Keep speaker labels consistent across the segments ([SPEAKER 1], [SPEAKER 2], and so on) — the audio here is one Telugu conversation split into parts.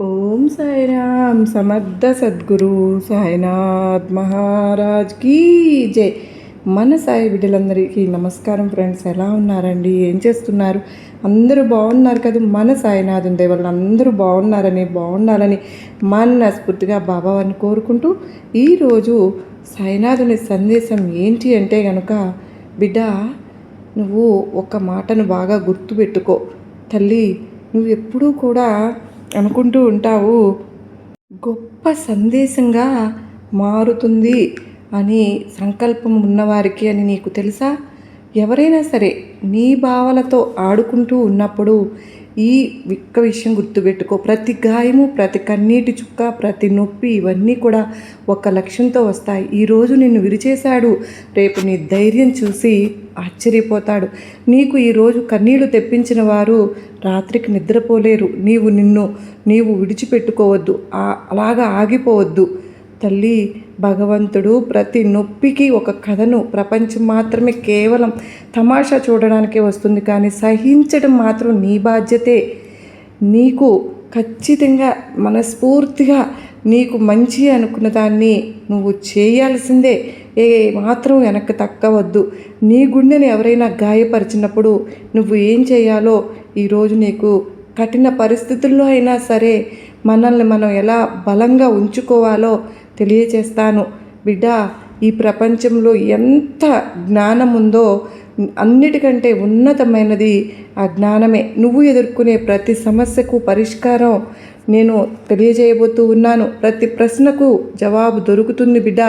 [SPEAKER 1] ఓం సాయిరామ్ సమర్థ సద్గురు సాయినాథ్ మహారాజ్ కీ జై. మన సాయి బిడ్డలందరికీ నమస్కారం ఫ్రెండ్స్ ఎలా ఉన్నారండి? ఏం చేస్తున్నారు? అందరూ బాగున్నారు కదా? మన సాయినాథుని వాళ్ళు అందరూ బాగున్నారని బాగుండాలని మనస్ఫూర్తిగా బాబావారిని కోరుకుంటూ ఈరోజు సాయినాథుని సందేశం ఏంటి అంటే కనుక బిడ్డ నువ్వు ఒక మాటను బాగా గుర్తుపెట్టుకో. తల్లి నువ్వు ఎప్పుడూ కూడా అనుకుంటూ ఉంటావు. గొప్ప సందేశంగా మారుతుంది అని సంకల్పం ఉన్నవారికి అని నీకు తెలుసా? ఎవరైనా సరే నీ భావాలతో ఆడుకుంటూ ఉన్నప్పుడు ఈ ఒక్క విషయం గుర్తుపెట్టుకో. ప్రతి గాయము ప్రతి కన్నీటి చుక్క ప్రతి నొప్పి ఇవన్నీ కూడా ఒక లక్ష్యంతో వస్తాయి. ఈరోజు నిన్ను విరిచేశాడు. రేపు నీ ధైర్యం చూసి ఆశ్చర్యపోతాడు. నీకు ఈరోజు కన్నీళ్ళు తెప్పించిన వారు రాత్రికి నిద్రపోలేరు. నీవు నిన్ను నీవు విడిచిపెట్టుకోవద్దు. అలాగా ఆగిపోవద్దు. తల్లి భగవంతుడు ప్రతి నొప్పికి ఒక కథను. ప్రపంచం మాత్రమే కేవలం తమాషా చూడడానికే వస్తుంది కానీ సహించడం మాత్రం నీ బాధ్యతే. నీకు ఖచ్చితంగా మనస్ఫూర్తిగా నీకు మంచి అనుకున్న దాన్ని నువ్వు చేయాల్సిందే. ఏ మాత్రం వెనక్కి తక్కవద్దు. నీ గుండెను ఎవరైనా గాయపరిచినప్పుడు నువ్వు ఏం చేయాలో ఈరోజు నీకు కఠిన పరిస్థితుల్లో అయినా సరే మనల్ని మనం ఎలా బలంగా ఉంచుకోవాలో తెలియచేస్తాను బిడ్డ ఈ ప్రపంచంలో ఎంత జ్ఞానం ఉందో అన్నిటికంటే ఉన్నతమైనది ఆ జ్ఞానమే. నువ్వు ఎదుర్కొనే ప్రతి సమస్యకు పరిష్కారం నేను తెలియజేయబోతూ ఉన్నాను. ప్రతి ప్రశ్నకు జవాబు దొరుకుతుంది బిడ్డ.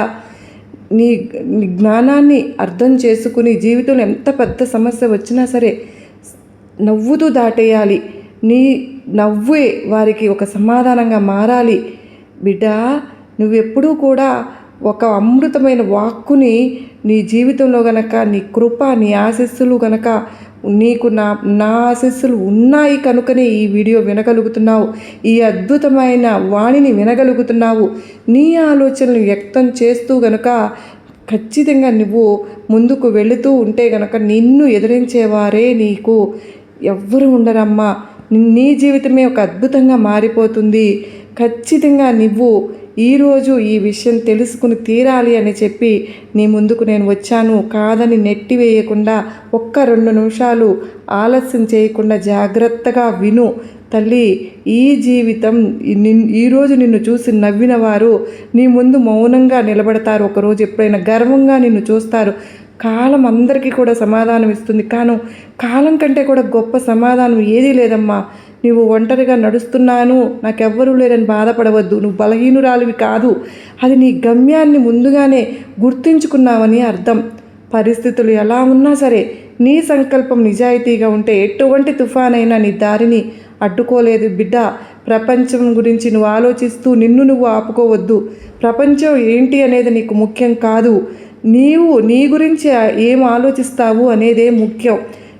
[SPEAKER 1] నీ నీ జ్ఞానాన్ని అర్థం చేసుకుని జీవితంలో ఎంత పెద్ద సమస్య వచ్చినా సరే నవ్వుతూ దాటేయాలి. నీ నవ్వే వారికి ఒక సమాధానంగా మారాలి. బిడ్డ నువ్వెప్పుడూ కూడా ఒక అమృతమైన వాక్కుని నీ జీవితంలో గనక నీ కృప నీ ఆశస్సులు గనక నీకు నా నా ఆశస్సులు ఉన్నాయి కనుకనే ఈ వీడియో వినగలుగుతున్నావు. ఈ అద్భుతమైన వాణిని వినగలుగుతున్నావు. నీ ఆలోచనలు వ్యక్తం చేస్తూ గనక ఖచ్చితంగా నువ్వు ముందుకు వెళుతూ ఉంటే గనక నిన్ను ఎదిరించేవారే నీకు ఎవ్వరు ఉండరమ్మా. నీ జీవితమే ఒక అద్భుతంగా మారిపోతుంది. ఖచ్చితంగా నువ్వు ఈరోజు ఈ విషయం తెలుసుకుని తీరాలి అని చెప్పి నీ ముందుకు నేను వచ్చాను. కాదని నెట్టివేయకుండా ఒక్క రెండు నిమిషాలు ఆలస్యం చేయకుండా జాగ్రత్తగా విను. తల్లి ఈ జీవితం ఈ నిన్- ఈరోజు నిన్ను చూసి నవ్విన వారు నీ ముందు మౌనంగా నిలబడతారు. ఒకరోజు ఎప్పుడైనా గర్వంగా నిన్ను చూస్తారు. కాలం అందరికీ కూడా సమాధానం ఇస్తుంది. కాను కాలం కంటే కూడా గొప్ప సమాధానం ఏదీ లేదమ్మా. నీవు ఒంటరిగా నడుస్తున్నాను నాకెవ్వరూ లేరని బాధపడవద్దు నువ్వు బలహీనురాలివి కాదు. అది నీ గమ్యాన్ని ముందుగానే గుర్తించుకున్నావని అర్థం. పరిస్థితులు ఎలా ఉన్నా సరే నీ సంకల్పం నిజాయితీగా ఉంటే ఎటువంటి తుఫానైనా నీ దారిని అడ్డుకోలేదు. బిడ్డ ప్రపంచం గురించి నువ్వు ఆలోచిస్తూ నిన్ను నువ్వు ఆపుకోవద్దు. ప్రపంచం ఏంటి అనేది నీకు ముఖ్యం కాదు. నీవు నీ గురించి ఏం ఆలోచిస్తావు అనేదే ముఖ్యం.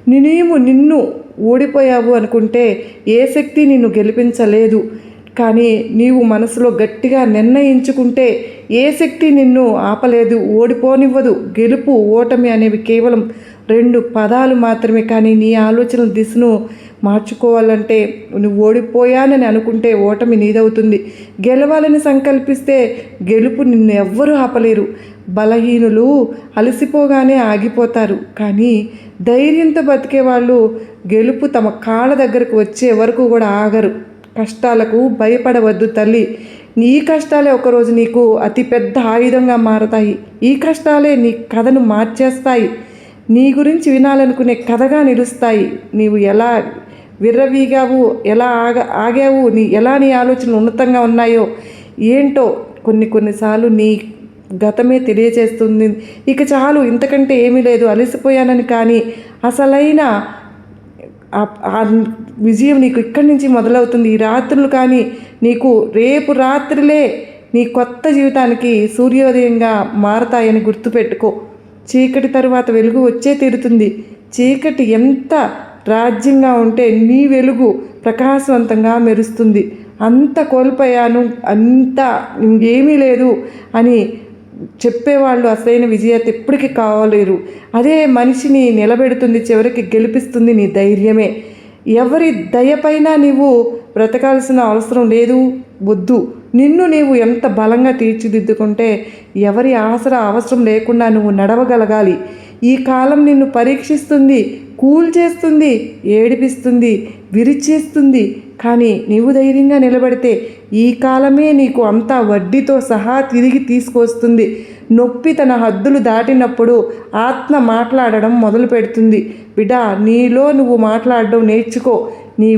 [SPEAKER 1] నేను నిన్ను ఓడిపోయావు అనుకుంటే ఏ శక్తి నిన్ను గెలిపించలేదు. కానీ నీవు మనసులో గట్టిగా నిర్ణయించుకుంటే ఏ శక్తి నిన్ను ఆపలేదు. ఓడిపోనివ్వదు. గెలుపు ఓటమి అనేవి కేవలం రెండు పదాలు మాత్రమే. కానీ నీ ఆలోచనల దిశను మార్చుకోవాలంటే నువ్వు ఓడిపోయానని అనుకుంటే ఓటమి నీదవుతుంది. గెలవాలని సంకల్పిస్తే గెలుపు నిన్ను ఎవ్వరూ ఆపలేరు. బలహీనులు అలసిపోగానే ఆగిపోతారు. కానీ ధైర్యంతో బతికే వాళ్ళు గెలుపు తమ కాళ్ళ దగ్గరకు వచ్చే వరకు కూడా ఆగరు. కష్టాలకు భయపడవద్దు తల్లి. నీ కష్టాలే ఒకరోజు నీకు అతిపెద్ద ఆయుధంగా మారతాయి. ఈ కష్టాలే నీ కథను మార్చేస్తాయి. నీ గురించి వినాలనుకునే కథగా నిలుస్తాయి. నీవు ఎలా విర్రవీగావు ఎలా ఆగ ఆగావు నీ ఎలా నీ ఆలోచనలు ఉన్నతంగా ఉన్నాయో ఏంటో కొన్ని కొన్నిసార్లు నీ గతమే తెలియచేస్తుంది ఇక చాలు ఇంతకంటే ఏమీ లేదు. అలసిపోయానని కానీ అసలైన ఆ- విజయం నీకు ఇక్కడి నుంచి మొదలవుతుంది. ఈ రాత్రులు కానీ నీకు రేపు రాత్రిలే నీ కొత్త జీవితానికి సూర్యోదయంగా మారతాయని గుర్తుపెట్టుకో. చీకటి తరువాత వెలుగు వచ్చే తీరుతుంది. చీకటి ఎంత రాజ్యంగా ఉంటే నీ వెలుగు ప్రకాశవంతంగా మెరుస్తుంది. అంత కోల్పోయాను అంత ఇంకేమీ లేదు అని చెప్పేవాళ్ళు అసలైన విజేత ఎప్పటికీ కావలేరు. అదే మనిషిని నిలబెడుతుంది చివరికి గెలిపిస్తుంది నీ ధైర్యమే. ఎవరి దయపైన నీవు బ్రతకాల్సిన అవసరం లేదు వద్దు. నిన్ను నీవు ఎంత బలంగా తీర్చిదిద్దుకుంటే ఎవరి ఆసరా అవసరం లేకుండా నువ్వు నడవగలగాలి. ఈ కాలం నిన్ను పరీక్షిస్తుంది కూల్ చేస్తుంది ఏడిపిస్తుంది విరిచేస్తుంది. కానీ నీవు ధైర్యంగా నిలబడితే ఈ కాలమే నీకు అంతా వడ్డీతో సహా తిరిగి తీసుకొస్తుంది. నొప్పి తన హద్దులు దాటినప్పుడు ఆత్మ మాట్లాడడం మొదలు పెడుతుంది బిడ్డ నీలో నువ్వు మాట్లాడడం నేర్చుకో. నీ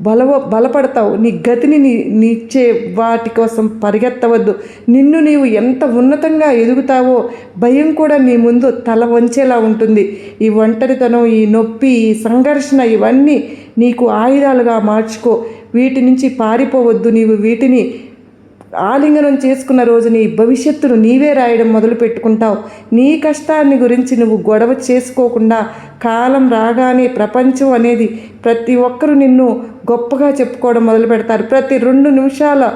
[SPEAKER 1] బలవ బలపడతావు. నీ గతిని నీ నీచ్చే వాటి కోసం పరిగెత్తవద్దు. నిన్ను నీవు ఎంత ఉన్నతంగా ఎదుగుతావో భయం కూడా నీ ముందు తల వంచేలా ఉంటుంది. ఈ ఒంటరితనం ఈ నొప్పి ఈ సంఘర్షణ ఇవన్నీ నీకు ఆయుధాలుగా మార్చుకో. వీటి నుంచి పారిపోవద్దు. నీవు వీటిని ఆలింగనం చేసుకున్న రోజు నీ భవిష్యత్తును నీవే రాయడం మొదలు పెట్టుకుంటావు. నీ కష్టాన్ని గురించి నువ్వు గొడవ చేసుకోకుండా కాలం రాగానే ప్రపంచం అనేది ప్రతి ఒక్కరూ నిన్ను గొప్పగా చెప్పుకోవడం మొదలు పెడతారు. ప్రతి రెండు నిమిషాల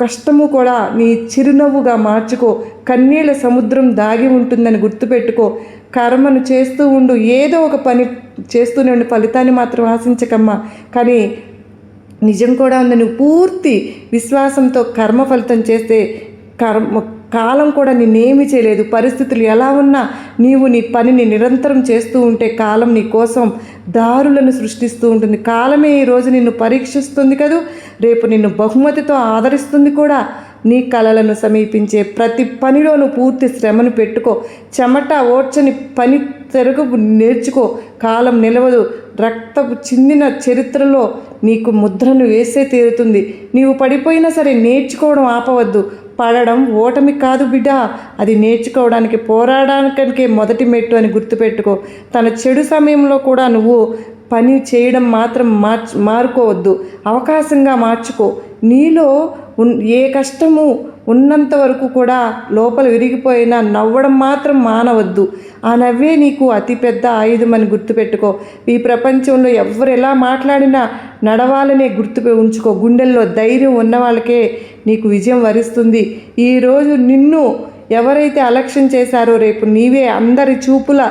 [SPEAKER 1] కష్టము కూడా నీ చిరునవ్వుగా మార్చుకో. కన్నీళ్ళ సముద్రం దాగి ఉంటుందని గుర్తుపెట్టుకో. కర్మను చేస్తూ ఉండు. ఏదో ఒక పని చేస్తూనే ఉండి. ఫలితాన్ని మాత్రం ఆశించకమ్మా. కానీ నిజం కూడా ఉంది. నువ్వు పూర్తి విశ్వాసంతో కర్మ ఫలితం చేస్తే కర్మ కాలం కూడా నిన్నేమి చేయలేదు. పరిస్థితులు ఎలా ఉన్నా నీవు నీ పనిని నిరంతరం చేస్తూ ఉంటే కాలం నీ కోసం దారులను సృష్టిస్తూ ఉంటుంది. కాలమే ఈరోజు నిన్ను పరీక్షిస్తుంది కదూ? రేపు నిన్ను బహుమతితో ఆదరిస్తుంది కూడా. నీ కలలను సమీపించే ప్రతి పనిలోనూ పూర్తి శ్రమను పెట్టుకో. చెమట ఓడ్చని పని తెరుగు నేర్చుకో. కాలం నిలవదు. రక్తపు చిందిన చరిత్రలో నీకు ముద్రను వేసే తీరుతుంది. నీవు పడిపోయినా సరే నేర్చుకోవడం ఆపవద్దు. పడడం ఓటమి కాదు బిడ్డ. అది నేర్చుకోవడానికి పోరాడానికే మొదటి మెట్టు అని గుర్తుపెట్టుకో. తన చెడు సమయంలో కూడా నువ్వు పని చేయడం మాత్రం మార్చ్ మారుకోవద్దు. అవకాశంగా మార్చుకో. నీలో ఏ కష్టము ఉన్నంత వరకు కూడా లోపల విరిగిపోయినా నవ్వడం మాత్రం మానవద్దు. ఆ నవ్వే నీకు అతిపెద్ద ఆయుధం అని గుర్తుపెట్టుకో. ఈ ప్రపంచంలో ఎవరు ఎలా మాట్లాడినా నడవాలనే గుర్తు ఉంచుకో. గుండెల్లో ధైర్యం ఉన్న వాళ్ళకే నీకు విజయం వరిస్తుంది. ఈరోజు నిన్ను ఎవరైతే అలక్ష్యం చేశారో రేపు నీవే అందరి చూపుల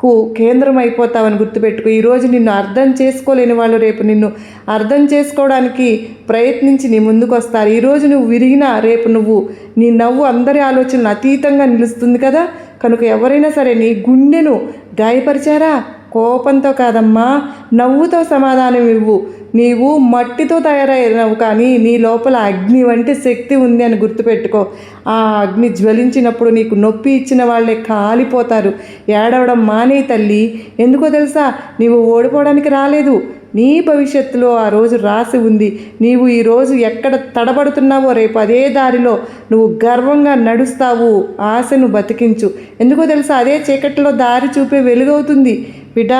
[SPEAKER 1] కు కేంద్రం అయిపోతావని గుర్తుపెట్టుకో ఈరోజు నిన్ను అర్థం చేసుకోలేని వాళ్ళు రేపు నిన్ను అర్థం చేసుకోవడానికి ప్రయత్నించి నీ ముందుకు వస్తారు ఈరోజు నువ్వు విరిగినా రేపు నువ్వు నీ నవ్వు అందరి ఆలోచనలు అతీతంగా నిలుస్తుంది కదా. కనుక ఎవరైనా సరే నీ గుండెను గాయపరిచారా? కోపంతో కాదమ్మా. నవ్వుతో సమాధానం ఇవ్వు. నీవు మట్టితో తయారైనవు కానీ నీ లోపల అగ్ని వంటి శక్తి ఉంది అని గుర్తుపెట్టుకో. ఆ అగ్ని జ్వలించినప్పుడు నీకు నొప్పి ఇచ్చిన వాళ్ళే కాలిపోతారు. ఏడవడం మానే తల్లి. ఎందుకో తెలుసా? నీవు ఓడిపోవడానికి రాలేదు. నీ భవిష్యత్తులో ఆ రోజు రాసి ఉంది. నీవు ఈరోజు ఎక్కడ తడబడుతున్నావో రేపు అదే దారిలో నువ్వు గర్వంగా నడుస్తావు. ఆశను బతికించు. ఎందుకో తెలుసా? అదే చీకట్లో దారి చూపే వెలుగవుతుంది. బిడ్డ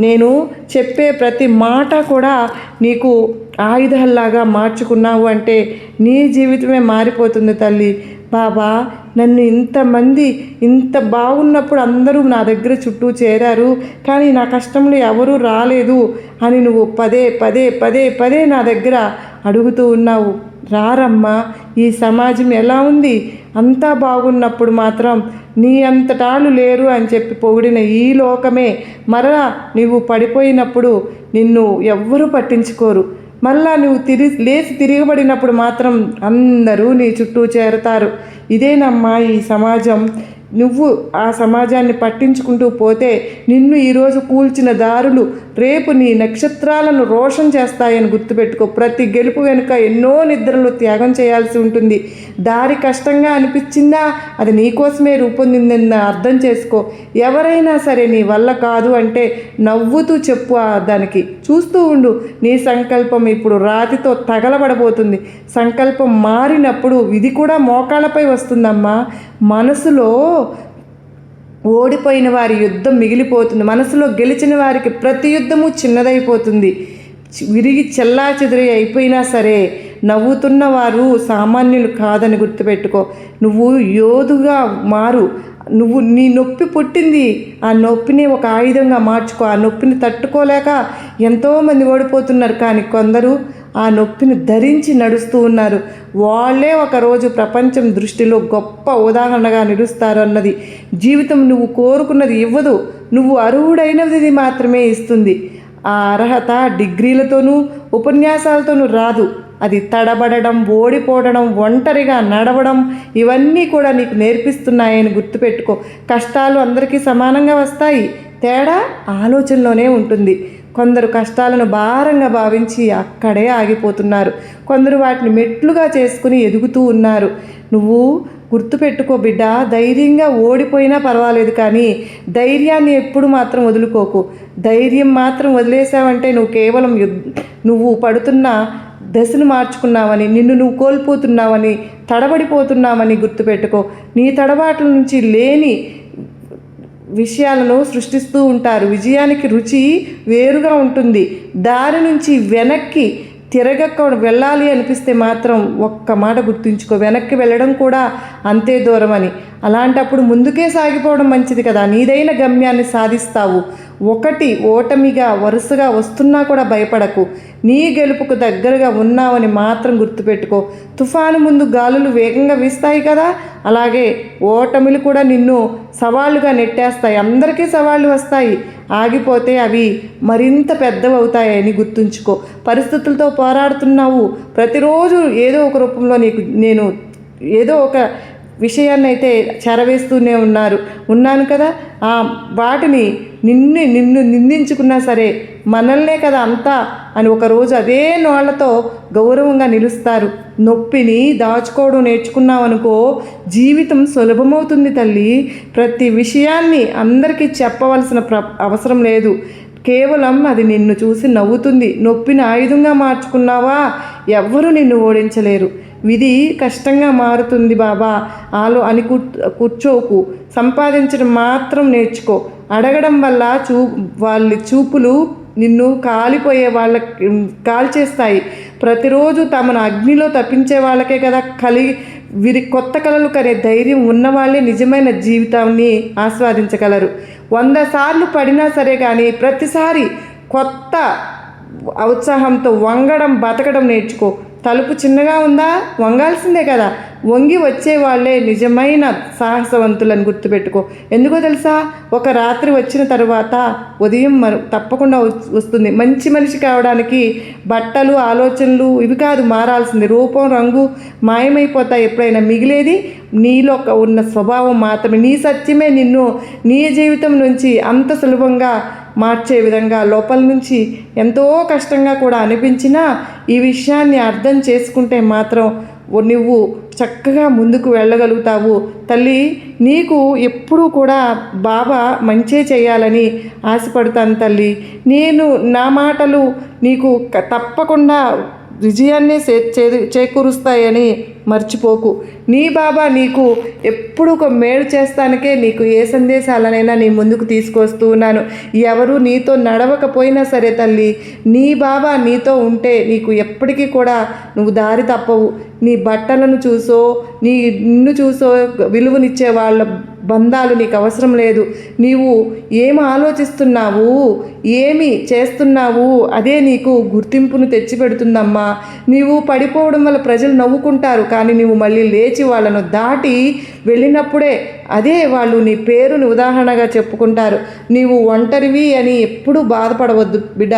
[SPEAKER 1] నేను చెప్పే ప్రతి మాట కూడా నీకు ఆయుధాల్లాగా మార్చుకున్నావు అంటే నీ జీవితమే మారిపోతుంది తల్లి. బాబా నన్ను ఇంతమంది ఇంత బాగున్నప్పుడు అందరూ నా దగ్గర చుట్టూ చేరారు కానీ నా కష్టంలో ఎవరూ రాలేదు అని నువ్వు పదే పదే పదే పదే నా దగ్గర అడుగుతూ ఉన్నావు. రారమ్మా ఈ సమాజం ఎలా ఉంది? అంతా బాగున్నప్పుడు మాత్రం నీ అంతటాలు లేరు అని చెప్పి పొగిడిన ఈ లోకమే. మరలా నీవు పడిపోయినప్పుడు నిన్ను ఎవ్వరూ పట్టించుకోరు. మళ్ళా నువ్వు తిరిగి లేచి తిరగబడినప్పుడు మాత్రం అందరూ నీ చుట్టూ చేరతారు. ఇదేనమ్మా ఈ సమాజం. నువ్వు ఆ సమాజాన్ని పట్టించుకుంటూ పోతే నిన్ను ఈరోజు కూల్చిన దారులు రేపు నీ నక్షత్రాలను రోషన్ చేస్తాయని గుర్తుపెట్టుకో. ప్రతి గెలుపు వెనుక ఎన్నో నిద్రలు త్యాగం చేయాల్సి ఉంటుంది. దారి కష్టంగా అనిపించిందా అది నీకోసమే రూపొందిందని అర్థం చేసుకో. ఎవరైనా సరే నీ వల్ల కాదు అంటే నవ్వుతూ చెప్పు ఆ దానికి. చూస్తూ ఉండు నీ సంకల్పం ఇప్పుడు రాతితో తగలబడబోతుంది. సంకల్పం మారినప్పుడు ఇది కూడా మోకాళ్ళపై వస్తుందమ్మా. మనసులో ఓడిపోయిన వారి యుద్ధం మిగిలిపోతుంది. మనసులో గెలిచిన వారికి ప్రతి యుద్ధము చిన్నదైపోతుంది. విరిగి చెల్లా చెదిరి అయిపోయినా సరే నవ్వుతున్న వారు సామాన్యులు కాదని గుర్తుపెట్టుకో. నువ్వు యోధుగా మారు. నువ్వు నీ నొప్పి పుట్టింది. ఆ నొప్పిని ఒక ఆయుధంగా మార్చుకో. ఆ నొప్పిని తట్టుకోలేక ఎంతోమంది ఓడిపోతున్నారు. కానీ కొందరు ఆ నొప్పిని ధరించి నడుస్తూ ఉన్నారు. వాళ్ళే ఒకరోజు ప్రపంచం దృష్టిలో గొప్ప ఉదాహరణగా నిలుస్తారు అన్నది. జీవితం నువ్వు కోరుకున్నది ఇవ్వదు. నువ్వు అర్హుడైనది మాత్రమే ఇస్తుంది. ఆ అర్హత డిగ్రీలతోనూ ఉపన్యాసాలతోనూ రాదు. అది తడబడడం ఓడిపోవడం ఒంటరిగా నడవడం ఇవన్నీ కూడా నీకు నేర్పిస్తున్నాయని గుర్తుపెట్టుకో. కష్టాలు అందరికీ సమానంగా వస్తాయి. తేడా ఆలోచనలోనే ఉంటుంది. కొందరు కష్టాలను భారంగా భావించి అక్కడే ఆగిపోతున్నారు. కొందరు వాటిని మెట్లుగా చేసుకుని ఎదుగుతూ ఉన్నారు. నువ్వు గుర్తుపెట్టుకో బిడ్డ ధైర్యంగా ఓడిపోయినా పర్వాలేదు కానీ ధైర్యాన్ని ఎప్పుడు మాత్రం వదులుకోకు. ధైర్యం మాత్రం వదిలేసావంటే నువ్వు కేవలం నువ్వు పడుతున్న దశను మార్చుకున్నావని నిన్ను నువ్వు కోల్పోతున్నావని తడబడిపోతున్నావని గుర్తుపెట్టుకో. నీ తడబాట్ల నుంచి లేని విషయాలను సృష్టిస్తూ ఉంటారు. విజయానికి రుచి వేరుగా ఉంటుంది. దారి నుంచి వెనక్కి తిరగక వెళ్ళాలి అనిపిస్తే మాత్రం ఒక్క మాట గుర్తుంచుకో. వెనక్కి వెళ్ళడం కూడా అంతే దూరం అని అలాంటప్పుడు ముందుకే సాగిపోవడం మంచిది కదా. నీదైన గమ్యాన్ని సాధిస్తావు. ఒకటి ఓటమిగా వరుసగా వస్తున్నా కూడా భయపడకు. నీ గెలుపుకు దగ్గరగా ఉన్నావని మాత్రం గుర్తుపెట్టుకో. తుఫాను ముందు గాలులు వేగంగా వీస్తాయి కదా? అలాగే ఓటమిలు కూడా నిన్ను సవాళ్ళుగా నెట్టేస్తాయి. అందరికీ సవాళ్ళు వస్తాయి. ఆగిపోతే అవి మరింత పెద్దవవుతాయని గుర్తుంచుకో. పరిస్థితులతో పోరాడుతున్నావు. ప్రతిరోజు ఏదో ఒక రూపంలో నీకు నేను ఏదో ఒక విషయాన్ని అయితే చెరవేస్తూనే ఉన్నారు. ఉన్నాను కదా ఆ వాటిని నిన్ను నిన్ను నిందించుకున్నా సరే మనల్నే కదా అంతా అని ఒకరోజు అదే నోళ్ళతో గౌరవంగా నిలుస్తారు. నొప్పిని దాచుకోవడం నేర్చుకున్నావనుకో జీవితం సులభమవుతుంది తల్లి. ప్రతి విషయాన్ని అందరికీ చెప్పవలసిన ప్ర అవసరం లేదు. కేవలం అది నిన్ను చూసి నవ్వుతుంది. నొప్పిని ఆయుధంగా మార్చుకున్నావా? ఎవ్వరూ నిన్ను ఓడించలేరు. విధి కష్టంగా మారుతుంది బాబా. ఆలో అని కూర్చోకు. సంపాదించడం మాత్రం నేర్చుకో. అడగడం వల్ల చూ వాళ్ళ చూపులు నిన్ను కాలిపోయే వాళ్ళకి కాల్చేస్తాయి. ప్రతిరోజు తమను అగ్నిలో తప్పించే వాళ్ళకే కదా కలిగి వీరి కొత్త కళలు కనే ధైర్యం ఉన్నవాళ్ళే నిజమైన జీవితాన్ని ఆస్వాదించగలరు. వంద సార్లు పడినా సరే కానీ ప్రతిసారి కొత్త ఉత్సాహంతో వంగడం బతకడం నేర్చుకో. తలుపు చిన్నగా ఉందా? వంగాల్సిందే కదా. వంగి వచ్చే వాళ్ళే నిజమైన సాహసవంతులను గుర్తుపెట్టుకో. ఎందుకో తెలుసా? ఒక రాత్రి వచ్చిన తర్వాత ఉదయం మన తప్పకుండా వస్తుంది. మంచి మనిషి కావడానికి బట్టలు ఆలోచనలు ఇవి కాదు మారాల్సింది. రూపం రంగు మాయమైపోతాయి ఎప్పుడైనా. మిగిలేది నీలో ఉన్న స్వభావం మాత్రమే. నీ సత్యమే నిన్ను నీ జీవితం నుంచి అంత సులభంగా మార్చే విధంగా లోపల నుంచి ఎంతో కష్టంగా కూడా అనిపించినా ఈ విషయాన్ని అర్థం చేసుకుంటే మాత్రం నువ్వు చక్కగా ముందుకు వెళ్ళగలుగుతావు. తల్లి నీకు ఎప్పుడూ కూడా బాబా మంచే చేయాలని ఆశపడతాను తల్లి. నేను నా మాటలు నీకు తప్పకుండా విజయాన్ని చే చేకూరుస్తాయని మర్చిపోకు. నీ బాబా నీకు ఎప్పుడు ఒక మేలు చేస్తానికే నీకు ఏ సందేశాలనైనా నీ ముందుకు తీసుకొస్తూ ఉన్నాను. ఎవరు నీతో నడవకపోయినా సరే తల్లి నీ బాబా నీతో ఉంటే నీకు ఎప్పటికీ కూడా నువ్వు దారి తప్పవు. నీ బట్టలను చూసో నీ నిన్ను చూసో విలువనిచ్చే వాళ్ళ బంధాలు నీకు అవసరం లేదు. నీవు ఏమి ఆలోచిస్తున్నావు? ఏమి చేస్తున్నావు? అదే నీకు గుర్తింపును తెచ్చిపెడుతుందమ్మా. నీవు పడిపోవడం వల్ల ప్రజలు నవ్వుకుంటారు కానీ నీవు మళ్ళీ లేచి వాళ్ళను దాటి వెళ్ళినప్పుడే అదే వాళ్ళు నీ పేరుని ఉదాహరణగా చెప్పుకుంటారు. నీవు ఒంటరివి అని ఎప్పుడూ బాధపడవద్దు బిడ్డ.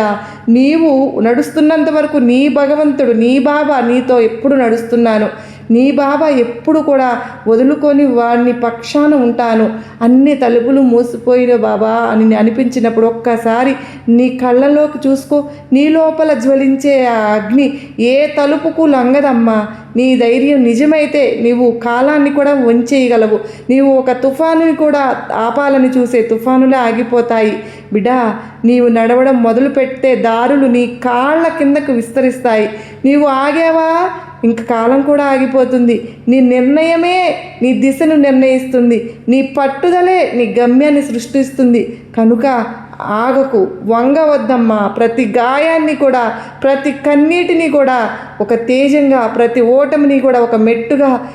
[SPEAKER 1] నీవు నడుస్తున్నంత వరకు నీ భగవంతుడు నీ బాబా నీతో ఎప్పుడు నడుస్తున్నాను. నీ బాబా ఎప్పుడు కూడా వదులుకొని వాడిని పక్షాన ఉంటాను. అన్ని తలుపులు మూసిపోయిన బాబా అని అనిపించినప్పుడు ఒక్కసారి నీ కళ్ళలోకి చూసుకో. నీ లోపల జ్వలించే ఆ అగ్ని ఏ తలుపుకు లంగదమ్మా. నీ ధైర్యం నిజమైతే నీవు కాలాన్ని కూడా వంచేయగలవు. నీవు ఒక తుఫానుని కూడా ఆపాలని చూసే తుఫానులే ఆగిపోతాయి. బిడా నీవు నడవడం మొదలు పెడితే దారులు నీ కాళ్ళ కిందకు విస్తరిస్తాయి. నీవు ఆగావా? ఇంక కాలం కూడా ఆగిపోతుంది. నీ నిర్ణయమే నీ దిశను నిర్ణయిస్తుంది. నీ పట్టుదలే నీ గమ్యాన్ని సృష్టిస్తుంది. కనుక ఆగకు. వంగవద్దమ్మా. ప్రతి గాయాన్ని కూడా ప్రతి కన్నీటిని కూడా ఒక తేజంగా ప్రతి ఓటమిని కూడా ఒక మెట్టుగా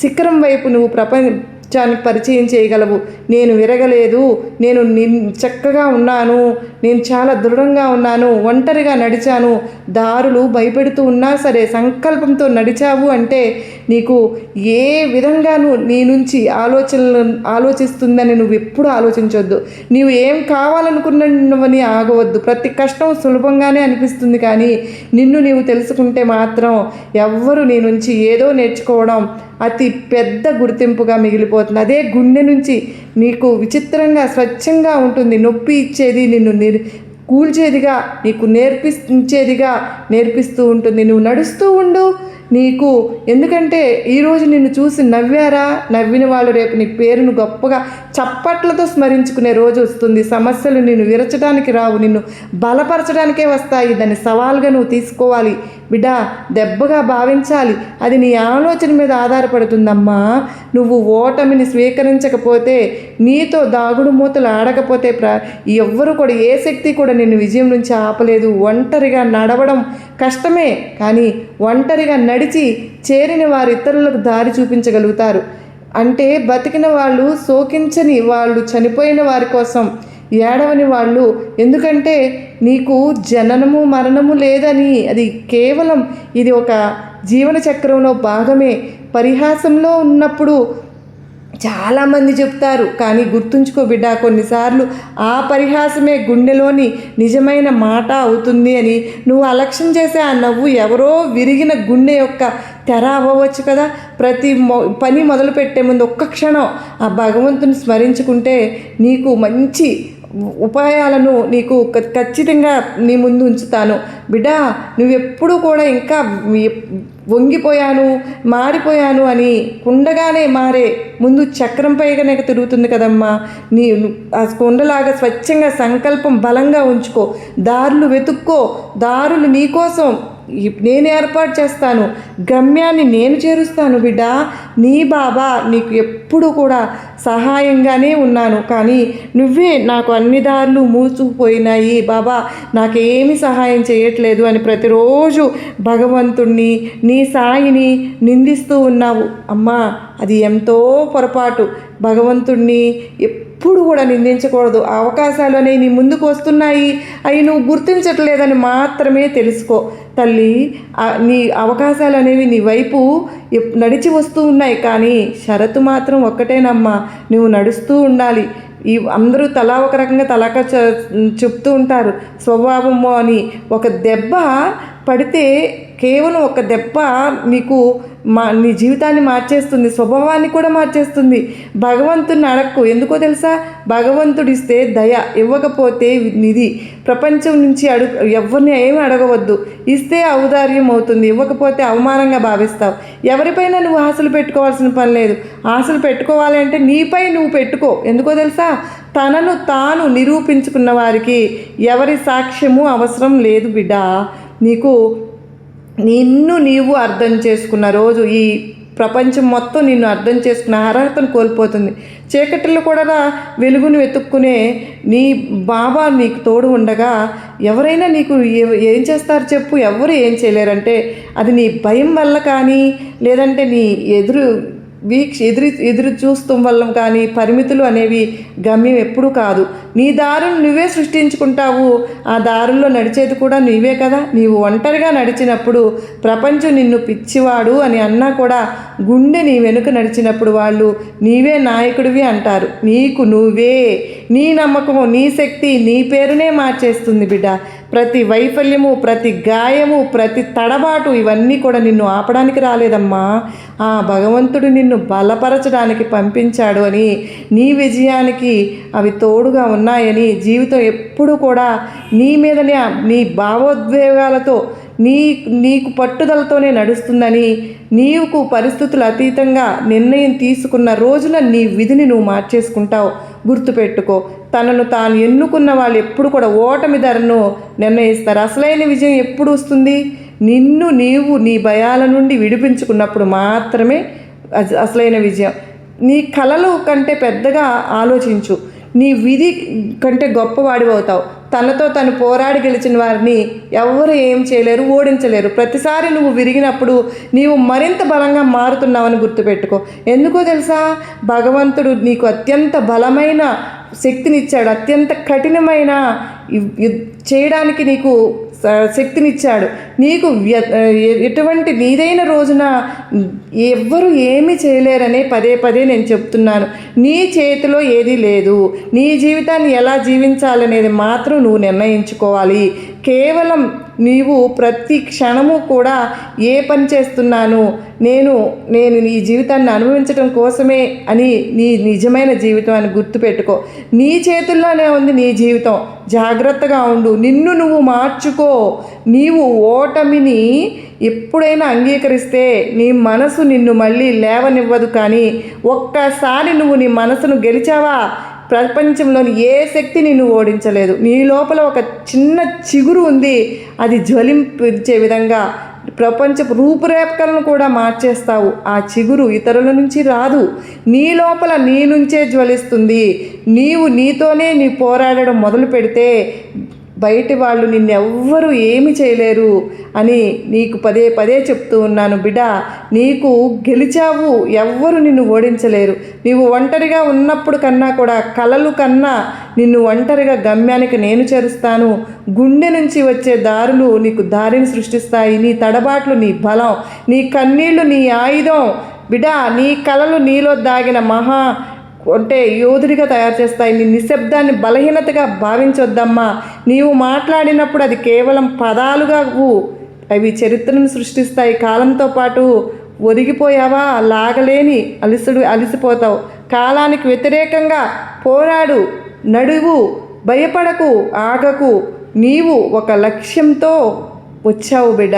[SPEAKER 1] శిఖరం వైపు నువ్వు ప్రపంచ ప్రపంచానికి పరిచయం చేయగలవు. నేను విరగలేదు. నేను నిన్ చక్కగా ఉన్నాను. నేను చాలా దృఢంగా ఉన్నాను. ఒంటరిగా నడిచాను. దారులు భయపెడుతూ ఉన్నా సరే సంకల్పంతో నడిచావు అంటే నీకు ఏ విధంగానూ నీ నుంచి ఆలోచనలు ఆలోచిస్తుందని నువ్వు ఎప్పుడు ఆలోచించవద్దు నీవు ఏం కావాలనుకున్నవని ఆగవద్దు. ప్రతి కష్టం సులభంగానే అనిపిస్తుంది కానీ నిన్ను నీవు తెలుసుకుంటే మాత్రం ఎవ్వరు నీ నుంచి ఏదో నేర్చుకోవడం అతి పెద్ద గుర్తింపుగా మిగిలిపోతుంది. అదే గుండె నుంచి నీకు విచిత్రంగా స్వచ్ఛంగా ఉంటుంది. నొప్పి ఇచ్చేది నిన్ను నిర్ కూల్చేదిగా నీకు నేర్పించేదిగా నేర్పిస్తూ ఉంటుంది. నువ్వు నడుస్తూ ఉండు. నీకు. ఎందుకంటే ఈరోజు నిన్ను చూసి నవ్వారా? నవ్విన వాళ్ళు రేపు నీ పేరును గొప్పగా చప్పట్లతో స్మరించుకునే రోజు వస్తుంది. సమస్యలు నిన్ను విరచడానికి రావు. నిన్ను బలపరచడానికే వస్తాయి. దాన్ని సవాల్గా నువ్వు తీసుకోవాలి. బిడా దెబ్బగా భావించాలి. అది నీ ఆలోచన మీద ఆధారపడుతుందమ్మా. నువ్వు ఓటమిని స్వీకరించకపోతే నీతో దాగుడు మూతలు ఆడకపోతే ప్ర ఎవ్వరు కూడా ఏ శక్తి కూడా నిన్ను విజయం నుంచి ఆపలేదు. ఒంటరిగా నడవడం కష్టమే కానీ ఒంటరిగా నడిచి చేరిన వారు ఇతరులకు దారి చూపించగలుగుతారు. అంటే బతికిన వాళ్ళు శోకించని వాళ్ళు చనిపోయిన వారి కోసం ఏడవని వాళ్ళు ఎందుకంటే నీకు జననము మరణము లేదని అది కేవలం ఇది ఒక జీవన చక్రంలో భాగమే. పరిహాసంలో ఉన్నప్పుడు చాలామంది చెప్తారు కానీ గుర్తుంచుకో బిడ్డ కొన్నిసార్లు ఆ పరిహాసమే గుండెలోని నిజమైన మాట అవుతుంది అని. నువ్వు అలక్ష్యం చేసే ఆ నవ్వు ఎవరో విరిగిన గుండె యొక్క తెర అవ్వవచ్చు కదా? ప్రతి మొ పని మొదలు పెట్టే ముందు ఒక్క క్షణం ఆ భగవంతుని స్మరించుకుంటే నీకు మంచి ఉపాయాలను నీకు ఖచ్చితంగా నీ ముందు ఉంచుతాను. బిడ్డ నువ్వెప్పుడు కూడా ఇంకా వంగిపోయాను మారిపోయాను అని కుండగానే మారే ముందు చక్రం పైగానే తిరుగుతుంది కదమ్మా. నీ ఆ కుండలాగా స్వచ్ఛంగా సంకల్పం బలంగా ఉంచుకో. దారులు వెతుక్కో. దారులు నీకోసం నేను ఏర్పాటు చేస్తాను. గమ్యాన్ని నేను చేరుస్తాను బిడ్డ. నీ బాబా నీకు ఎప్పుడు కూడా సహాయంగానే ఉన్నాను. కానీ నువ్వే నాకు అన్ని దారులు మూసుకుపోయినాయి. బాబా నాకేమి సహాయం చేయట్లేదు అని ప్రతిరోజు భగవంతుణ్ణి నీ సాయిని నిందిస్తూ ఉన్నావు. అమ్మా అది ఎంతో పొరపాటు. భగవంతుణ్ణి ఎప్పుడు కూడా నిందించకూడదు. అవకాశాలు అనేవి నీ ముందుకు వస్తున్నాయి. అవి నువ్వు గుర్తించట్లేదని మాత్రమే తెలుసుకో. తల్లి నీ అవకాశాలు అనేవి నీ వైపు ఎప్- నడిచి వస్తూ ఉన్నాయి. కానీ షరతు మాత్రం ఒక్కటేనమ్మా. నువ్వు నడుస్తూ ఉండాలి. ఈ అందరూ తలా ఒక రకంగా తలాక చ- చెప్తూ ఉంటారు. స్వభావము అని. ఒక దెబ్బ పడితే కేవలం ఒక దెబ్బ నీకు మా నీ జీవితాన్ని మార్చేస్తుంది స్వభావాన్ని కూడా మార్చేస్తుంది. భగవంతుని అడక్కు. ఎందుకో తెలుసా? భగవంతుడు ఇస్తే దయ ఇవ్వకపోతే నిధి. ప్రపంచం నుంచి అడుగు ఎవరిని ఏమి అడగవద్దు. ఇస్తే ఔదార్యం అవుతుంది. ఇవ్వకపోతే అవమానంగా భావిస్తావు. ఎవరిపైన నువ్వు ఆశలు పెట్టుకోవాల్సిన పని లేదు. ఆశలు పెట్టుకోవాలి అంటే నీపై నువ్వు పెట్టుకో. ఎందుకో తెలుసా? తనను తాను నిరూపించుకున్న వారికి ఎవరి సాక్ష్యము అవసరం లేదు బిడ్డ. నీకు నిన్ను నీవు అర్థం చేసుకున్న రోజు ఈ ప్రపంచం మొత్తం నిన్ను అర్థం చేసుకున్న అర్హతను కోల్పోతుంది. చీకటిలో కూడా వెలుగును వెతుక్కునే నీ బాబా నీకు తోడు ఉండగా ఎవరైనా నీకు ఏం చేస్తారు చెప్పు ఎవరు ఏం చేయలేరంటే అది నీ భయం వల్ల కానీ లేదంటే నీ ఎదురు వీక్ష ఎదురు ఎదురు చూస్తాం వల్ల కానీ పరిమితులు అనేవి గమ్యం ఎప్పుడూ కాదు. నీ దారులు నువ్వే సృష్టించుకుంటావు. ఆ దారుల్లో నడిచేది కూడా నువ్వే కదా. నీవు ఒంటరిగా నడిచినప్పుడు ప్రపంచం నిన్ను పిచ్చివాడు అని అన్నా కూడా గుండె నీ వెనుక నడిచినప్పుడు వాళ్ళు నీవే నాయకుడివి అంటారు. నీకు నువ్వే. నీ నమ్మకము నీ శక్తి నీ పేరునే మార్చేస్తుంది బిడ్డ. ప్రతి వైఫల్యము ప్రతి గాయము ప్రతి తడబాటు ఇవన్నీ కూడా నిన్ను ఆపడానికి రాలేదమ్మా. ఆ భగవంతుడు నిన్ను బలపరచడానికి పంపించాడు అని నీ విజయానికి అవి తోడుగా ఉన్నాయని జీవితం ఎప్పుడు కూడా నీ మీదనే నీ భావోద్వేగాలతో నీ నీకు పట్టుదలతోనే నడుస్తుందని నీకు పరిస్థితులు అతీతంగా నిర్ణయం తీసుకున్న రోజున నీ విధిని నువ్వు మార్చేసుకుంటావు. గుర్తుపెట్టుకో తనను తాను ఎన్నుకున్న వాళ్ళు ఎప్పుడు కూడా ఓటమి ధరను నిర్ణయిస్తారు. అసలైన విజయం ఎప్పుడు వస్తుంది? నిన్ను నీవు నీ భయాల నుండి విడిపించుకున్నప్పుడు మాత్రమే అసలైన విజయం. నీ కలలు కంటే పెద్దగా ఆలోచించు. నీ విధి కంటే గొప్పవాడివి అవుతావు తనతో తను పోరాడి గెలిచిన వారిని ఎవ్వరు ఏం చేయలేరు ఓడించలేరు. ప్రతిసారి నువ్వు విరిగినప్పుడు నీవు మరింత బలంగా మారుతున్నావని గుర్తుపెట్టుకో. ఎందుకో తెలుసా? భగవంతుడు నీకు అత్యంత బలమైన శక్తినిచ్చాడు అత్యంత కఠినమైన చేయడానికి నీకు శక్తినిచ్చాడు. నీకు వ్య- ఎటువంటి నీదైన రోజున ఎవ్వరు ఏమి చేయలేరనే పదే పదే నేను చెప్తున్నాను. నీ చేతిలో ఏదీ లేదు. నీ జీవితాన్ని ఎలా జీవించాలనేది మాత్రం నువ్వు నిర్ణయించుకోవాలి. కేవలం నీవు ప్రతి క్షణము కూడా ఏ పని చేస్తున్నాను నేను నేను నీ జీవితాన్ని అనుభవించడం కోసమే అని నీ నిజమైన జీవితం అని గుర్తుపెట్టుకో. నీ చేతుల్లోనే ఉంది నీ జీవితం. జాగ్రత్తగా ఉండు. నిన్ను నువ్వు మార్చుకో. నీవు ఓటమిని ఎప్పుడైనా అంగీకరిస్తే నీ మనసు నిన్ను మళ్ళీ లేవనివ్వదు కానీ ఒక్కసారి నువ్వు నీ మనసును గెలిచావా? ప్రపంచంలోని ఏ శక్తి నిన్ను ఓడించలేదు. నీ లోపల ఒక చిన్న చిగురు ఉంది. అది జ్వలింపించే విధంగా ప్రపంచపు రూపురేఖలను కూడా మార్చేస్తావు. ఆ చిగురు ఇతరుల నుంచి రాదు. నీ లోపల నీ నుంచే జ్వలిస్తుంది. నీవు నీతోనే నీ పోరాడడం మొదలు పెడితే బయటి వాళ్ళు నిన్నెవ్వరూ ఏమి చేయలేరు అని నీకు పదే పదే చెప్తూ ఉన్నాను బిడ్డ నీకు గెలిచావు ఎవ్వరు నిన్ను ఓడించలేరు. నీవు ఒంటరిగా ఉన్నప్పుడు కన్నా కూడా కలలు కన్నా నిన్ను ఒంటరిగా గమ్యానికి నేను చేరుస్తాను. గుండె నుంచి వచ్చే దారులు నీకు దారిని సృష్టిస్తాయి. నీ తడబాట్లు నీ బలం నీ కన్నీళ్ళు నీ ఆయుధం. బిడా నీ కలలు నీలో దాగిన మహా అంటే యోధుడిగా తయారు చేస్తాయి నీ నిశ్శబ్దాన్ని బలహీనతగా భావించొద్దమ్మా. నీవు మాట్లాడినప్పుడు అది కేవలం పదాలుగా అవి చరిత్రను సృష్టిస్తాయి. కాలంతో పాటు ఒరిగిపోయావా? లాగలేని అలిసుడు అలిసిపోతావు. కాలానికి వ్యతిరేకంగా పోరాడు. నడువు భయపడకు ఆగకు. నీవు ఒక లక్ష్యంతో వచ్చావు బిడ్డ.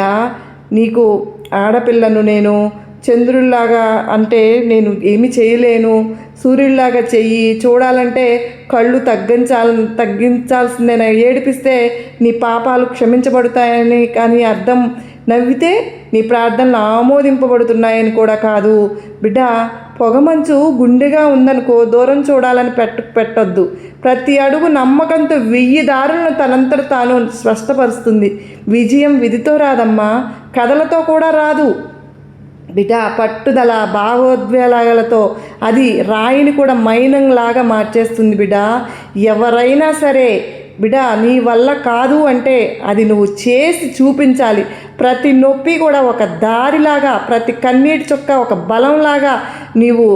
[SPEAKER 1] నీకు ఆడపిల్లను నేను చంద్రుల్లాగా అంటే నేను ఏమి చేయలేను. సూర్యుడిలాగా చెయ్యి చూడాలంటే కళ్ళు తగ్గించాల తగ్గించాల్సిందేనా ఏడిపిస్తే నీ పాపాలు క్షమించబడతాయని కానీ అర్థం. నవ్వితే నీ ప్రార్థనలు ఆమోదింపబడుతున్నాయని కూడా కాదు. బిడ్డ పొగమంచు గుండెగా ఉందనుకో దూరం చూడాలని పెట్ట పెట్టొద్దు. ప్రతి అడుగు నమ్మకంతో వెయ్యి దారులను తనంతట తాను స్పష్టపరుస్తుంది విజయం విధితో రాదమ్మా. కథలతో కూడా రాదు. బిడ్డ పట్టుదల భావోద్వేలాలతో అది రాయిని కూడా మైనంలాగా మార్చేస్తుంది బిడ్డ. ఎవరైనా సరే బిడా నీ వల్ల కాదు అంటే అది నువ్వు చేసి చూపించాలి. ప్రతి నొప్పి కూడా ఒక దారిలాగా ప్రతి కన్నీటి చొక్క ఒక బలంలాగా నీవు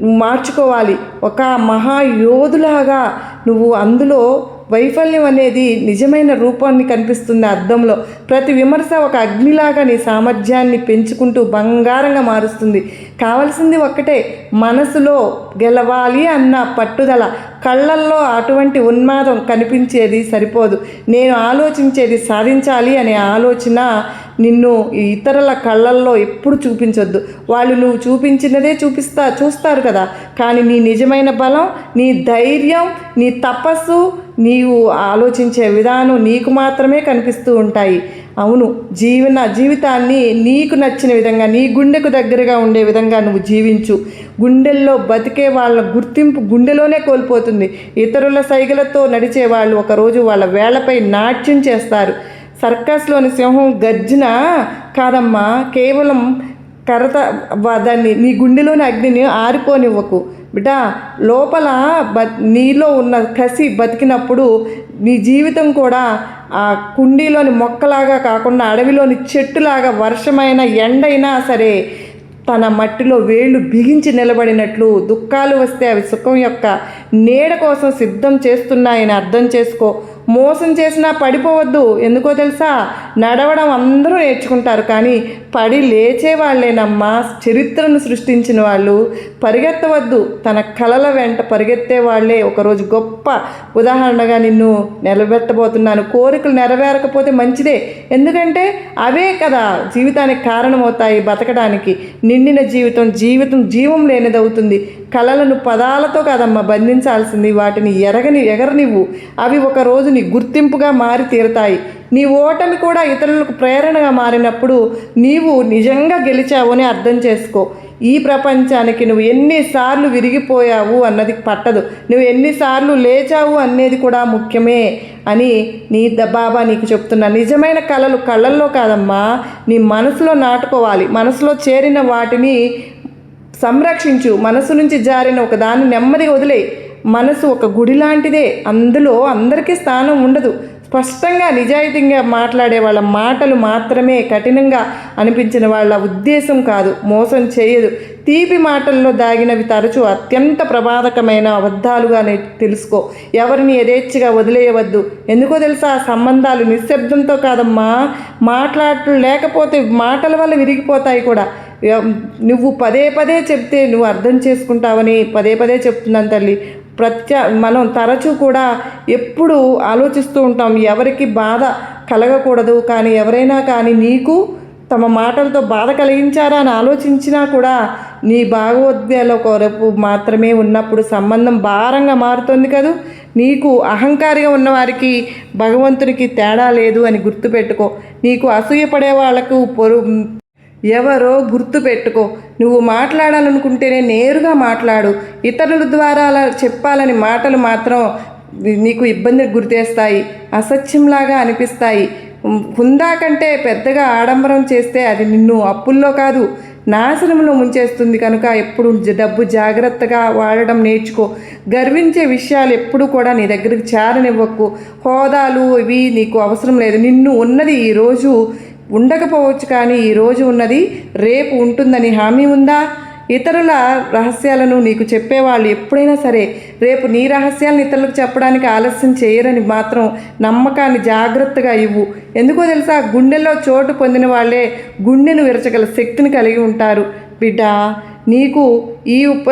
[SPEAKER 1] మార్చుకోవాలి. ఒక మహాయోధులాగా నువ్వు అందులో వైఫల్యం అనేది నిజమైన రూపాన్ని కనిపిస్తుంది అర్థంలో ప్రతి విమర్శ ఒక అగ్నిలాగా నీ సామర్థ్యాన్ని పెంచుకుంటూ బంగారంగా మారుస్తుంది. కావలసింది ఒక్కటే మనసులో గెలవాలి అన్న పట్టుదల కళ్ళల్లో అటువంటి ఉన్మాదం కనిపించేది సరిపోదు. నేను ఆలోచించేది సాధించాలి అనే ఆలోచన నిన్ను ఇతరుల కళ్ళల్లో ఎప్పుడు చూపించొద్దు. వాళ్ళు నువ్వు చూపించినదే చూపిస్తా చూస్తారు కదా. కానీ నీ నిజమైన బలం నీ ధైర్యం నీ తపస్సు నీవు ఆలోచించే విధానం నీకు మాత్రమే కనిపిస్తూ ఉంటాయి. అవును జీవన జీవితాన్ని నీకు నచ్చిన విధంగా నీ గుండెకు దగ్గరగా ఉండే విధంగా నువ్వు జీవించు. గుండెల్లో బతికే వాళ్ళ గుర్తింపు గుండెలోనే కోల్పోతుంది. ఇతరుల సైగలతో నడిచే వాళ్ళు ఒకరోజు వాళ్ళ వేళ్ళపై నాట్యం చేస్తారు. సర్కస్లోని సింహం గర్జన కాదమ్మా కేవలం కరత దాన్ని నీ గుండెలోని అగ్నిని ఆరిపోనివ్వకు. బిడ్డ లోపల బ నీలో ఉన్న కసి బతికినప్పుడు నీ జీవితం కూడా ఆ కుండీలోని మొక్కలాగా కాకుండా అడవిలోని చెట్టులాగా వర్షమైన ఎండైనా సరే తన మట్టిలో వేళ్ళు బిగించి నిలబడినట్లు దుఃఖాలు వస్తే అవి సుఖం యొక్క నీడ కోసం సిద్ధం చేస్తున్నాయని అర్థం చేసుకో. మోసం చేసినా పడిపోవద్దు. ఎందుకో తెలుసా? నడవడం అందరూ నేర్చుకుంటారు కానీ పడి లేచే వాళ్ళేనమ్మా చరిత్రను సృష్టించిన వాళ్ళు పరిగెత్తవద్దు. తన కలల వెంట పరిగెత్తే వాళ్ళే ఒకరోజు గొప్ప ఉదాహరణగా నిన్ను నిలబెట్టబోతున్నాను. కోరికలు నెరవేరకపోతే మంచిదే. ఎందుకంటే అవే కదా జీవితానికి కారణమవుతాయి బతకడానికి. నిండిన జీవితం జీవితం జీవం లేనిదవుతుంది. కళలను పదాలతో కాదమ్మా బంధించాల్సింది. వాటిని ఎరగని ఎగరనివ్వు. అవి ఒకరోజు నీ గుర్తింపుగా మారి తీరుతాయి. నీ ఓటమి కూడా ఇతరులకు ప్రేరణగా మారినప్పుడు నీవు నిజంగా గెలిచావు అని అర్థం చేసుకో. ఈ ప్రపంచానికి నువ్వు ఎన్నిసార్లు విరిగిపోయావు అన్నది పట్టదు. నువ్వు ఎన్నిసార్లు లేచావు అనేది కూడా ముఖ్యమే అని నీ ద- బాబా నీకు చెప్తున్నా. నిజమైన కళలు కళ్ళల్లో కాదమ్మా. నీ మనసులో నాటుకోవాలి. మనసులో చేరిన వాటిని సంరక్షించు. మనసు నుంచి జారిన ఒక దాన్ని నెమ్మదిగా వదిలే. మనసు ఒక గుడి లాంటిదే అందులో అందరికీ స్థానం ఉండదు. స్పష్టంగా నిజాయితీగా మాట్లాడే వాళ్ళ మాటలు మాత్రమే కఠినంగా అనిపించిన వాళ్ళ ఉద్దేశం కాదు. మోసం చేయదు. తీపి మాటల్లో దాగినవి తరచూ అత్యంత ప్రమాదకమైన అబద్ధాలుగానే తెలుసుకో. ఎవరిని యథేచ్ఛగా వదిలేయవద్దు. ఎందుకో తెలుసా? సంబంధాలు నిశ్శబ్దంతో కాదమ్మా. మాట్లాడటం లేకపోతే మాటల వల్ల విరిగిపోతాయి కూడా. నువ్వు పదే పదే చెప్తే నువ్వు అర్థం చేసుకుంటావని పదే పదే చెప్తున్నాను తల్లి. ప్రత్య మనం తరచూ కూడా ఎప్పుడు ఆలోచిస్తూ ఉంటాం ఎవరికి బాధ కలగకూడదు కానీ ఎవరైనా కానీ నీకు తమ మాటలతో బాధ కలిగించారా అని ఆలోచించినా కూడా నీ భాగోద్వేల కొరకు మాత్రమే ఉన్నప్పుడు సంబంధం భారంగా మారుతుంది కదూ. నీకు అహంకారిగా ఉన్నవారికి భగవంతునికి తేడా లేదు అని గుర్తుపెట్టుకో. నీకు అసూయపడే వాళ్ళకు పొరు ఎవరో గుర్తు పెట్టుకో. నువ్వు మాట్లాడాలనుకుంటేనే నేరుగా మాట్లాడు. ఇతరుల ద్వారా అలా చెప్పాలని మాటలు మాత్రం నీకు ఇబ్బందికి గురితేస్తాయి అసత్యంలాగా అనిపిస్తాయి. హుందా కంటే పెద్దగా ఆడంబరం చేస్తే అది నిన్ను అప్పుల్లో కాదు నాశనంలో ముంచేస్తుంది కనుక ఎప్పుడు డబ్బు జాగ్రత్తగా వాడడం నేర్చుకో. గర్వించే విషయాలు ఎప్పుడు కూడా నీ దగ్గరికి చేరనివ్వకు. హోదాలు ఇవి నీకు అవసరం లేదు. నిన్ను ఉన్నది ఈరోజు ఉండకపోవచ్చు కానీ ఈరోజు ఉన్నది రేపు ఉంటుందని హామీ ఉందా? ఇతరుల రహస్యాలను నీకు చెప్పేవాళ్ళు ఎప్పుడైనా సరే రేపు నీ రహస్యాలను ఇతరులకు చెప్పడానికి ఆలస్యం చేయరని మాత్రం నమ్మకాన్ని జాగ్రత్తగా ఇవ్వు. ఎందుకో తెలుసా? గుండెల్లో చోటు పొందిన వాళ్ళే గుండెను విరచగల శక్తిని కలిగి ఉంటారు. బిడ్డ నీకు ఈ ఉప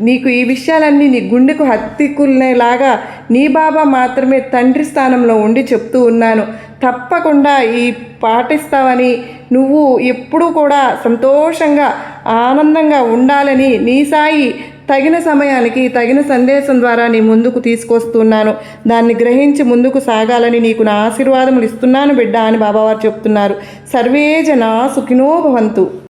[SPEAKER 1] నీకు ఈ విషయాలన్నీ నీ గుండెకు హత్తికునేలాగా నీ బాబా మాత్రమే తండ్రి స్థానంలో ఉండి చెప్తూ ఉన్నాను. తప్పకుండా ఈ పాటిస్తావని నువ్వు ఎప్పుడూ కూడా సంతోషంగా ఆనందంగా ఉండాలని నీ సాయి తగిన సమయానికి తగిన సందేశం ద్వారా నీ ముందుకు తీసుకొస్తున్నాను. దాన్ని గ్రహించి ముందుకు సాగాలని నీకు నా ఆశీర్వాదములు ఇస్తున్నాను బిడ్డ అని బాబావారు చెప్తున్నారు. సర్వే జనా సుఖినో భవంతు.